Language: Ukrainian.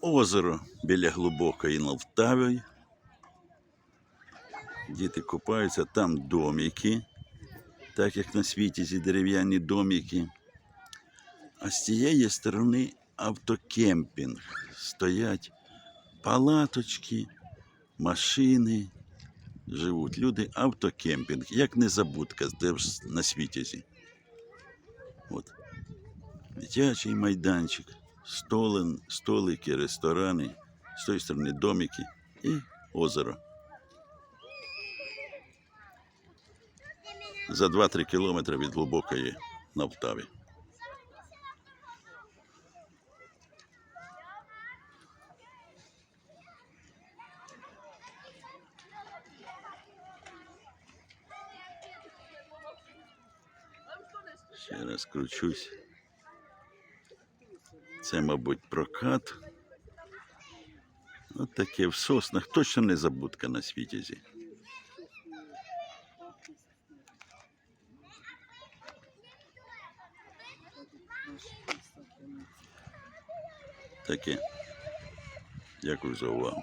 озеро біля глибокої Лавтави. Діти купаються, там домики, так як на світі ці дерев'яні домики. А з цієї сторони автокемпінг. Стоять палаточки, машини. Живуть люди, автокемпінг, як незабудка де на світі. От. Дитячий майданчик, столи, столики, ресторани, з тої сторони домики і озеро. За 2-3 кілометри від глибокої Навтави. Ще раз кручусь. Це, мабуть, прокат. От таке в соснах. Точно не забудка на світязі. Таке. Дякую за увагу.